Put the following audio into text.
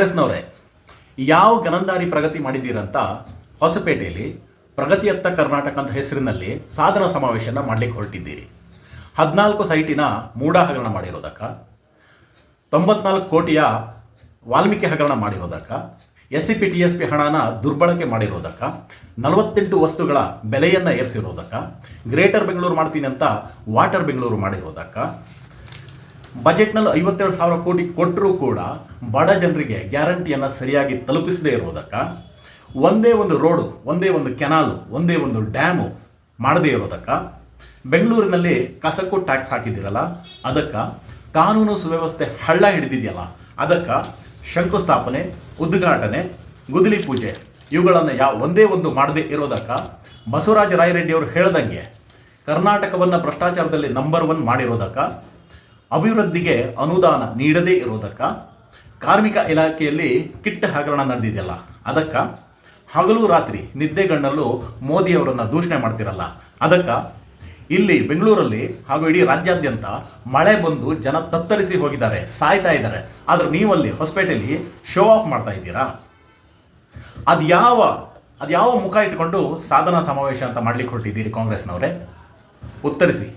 ಕಾಂಗ್ರೆಸ್ನವರೇ, ಯಾವ ಗನಂದಾರಿ ಪ್ರಗತಿ ಮಾಡಿದ್ದೀರಂತ ಹೊಸಪೇಟೆಯಲ್ಲಿ ಪ್ರಗತಿಯತ್ತ ಕರ್ನಾಟಕ ಅಂತ ಹೆಸರಿನಲ್ಲಿ ಸಾಧನ ಸಮಾವೇಶನ ಮಾಡಲಿಕ್ಕೆ ಹೊರಟಿದ್ದೀರಿ. ಹದಿನಾಲ್ಕು ಸೈಟಿನ ಮೂಡ ಹಗರಣ ಮಾಡಿರೋದಕ್ಕ, ತೊಂಬತ್ನಾಲ್ಕು ಕೋಟಿಯ ವಾಲ್ಮೀಕಿ ಹಗರಣ ಮಾಡಿರೋದಕ್ಕ S C P T S P ಹಣನ ದುರ್ಬಳಕೆ ಮಾಡಿರೋದಕ್ಕ, ನಲವತ್ತೆಂಟು ವಸ್ತುಗಳ ಬೆಲೆಯನ್ನು ಏರಿಸಿರೋದಕ್ಕ, ಗ್ರೇಟರ್ ಬೆಂಗಳೂರು ಮಾಡ್ತೀನಿ ಅಂತ ವಾಟರ್ ಬೆಂಗಳೂರು ಮಾಡಿರೋದಕ್ಕ ಬಜೆಟ್ನಲ್ಲಿ ಐವತ್ತೆರಡು ಸಾವಿರ ಕೋಟಿ ಕೊಟ್ಟರೂ ಕೂಡ ಬಡ ಜನರಿಗೆ ಗ್ಯಾರಂಟಿಯನ್ನು ಸರಿಯಾಗಿ ತಲುಪಿಸದೇ ಇರೋದಕ್ಕೆ ಒಂದೇ ಒಂದು ರೋಡು, ಒಂದೇ ಒಂದು ಕೆನಾಲು, ಒಂದೇ ಒಂದು ಡ್ಯಾಮು ಮಾಡದೇ ಇರೋದಕ್ಕೆ. ಬೆಂಗಳೂರಿನಲ್ಲಿ ಕಸಕ್ಕೂ ಟ್ಯಾಕ್ಸ್ ಹಾಕಿದ್ದೀರಲ್ಲ, ಅದಕ್ಕೆ ಕಾನೂನು ಸುವ್ಯವಸ್ಥೆ ಹಳ್ಳ ಹಿಡಿದಿದೆಯಲ್ಲ, ಅದಕ್ಕೆ ಶಂಕುಸ್ಥಾಪನೆ, ಉದ್ಘಾಟನೆ, ಗುದಲಿ ಪೂಜೆ, ಇವುಗಳನ್ನು ಯಾವ ಒಂದೇ ಒಂದು ಮಾಡದೇ ಇರೋದಕ್ಕೆ ಬಸವರಾಜ ರಾಯರೆಡ್ಡಿ ಅವರು ಹೇಳ್ದಂಗೆ ಕರ್ನಾಟಕವನ್ನು ಭ್ರಷ್ಟಾಚಾರದಲ್ಲಿ ನಂಬರ್ ಒನ್ ಮಾಡಿರೋದಕ್ಕೆ. ಅಭಿವೃದ್ಧಿಗೆ ಅನುದಾನ ನೀಡದೇ ಇರೋದಕ್ಕ ಕಾರ್ಮಿಕ ಇಲಾಖೆಯಲ್ಲಿ ಕಿಟ್ಟ ಹಗರಣ ನಡೆದಿದೆಯಲ್ಲ, ಅದಕ್ಕ ಹಗಲು ರಾತ್ರಿ ನಿದ್ದೆಗಣ್ಣಲ್ಲೂ ಮೋದಿಯವರನ್ನು ದೂಷಣೆ ಮಾಡ್ತಿರಲ್ಲ, ಅದಕ್ಕ ಇಲ್ಲಿ ಬೆಂಗಳೂರಲ್ಲಿ ಹಾಗೂ ಇಡೀ ರಾಜ್ಯಾದ್ಯಂತ ಮಳೆ ಬಂದು ಜನ ತತ್ತರಿಸಿ ಹೋಗಿದ್ದಾರೆ, ಸಾಯ್ತಾ ಇದ್ದಾರೆ. ಆದ್ರೆ ನೀವಲ್ಲಿ ಹೊಸಪೇಟೆಯಲ್ಲಿ ಶೋ ಆಫ್ ಮಾಡ್ತಾ ಇದ್ದೀರಾ? ಅದ್ಯಾವ ಅದ್ಯಾವ ಮುಖ ಇಟ್ಕೊಂಡು ಸಾಧನಾ ಸಮಾವೇಶ ಅಂತ ಮಾಡ್ಲಿಕ್ಕೆ ಹೊರಟಿದ್ದೀರಿ ಕಾಂಗ್ರೆಸ್ನವರೇ? ಉತ್ತರಿಸಿ.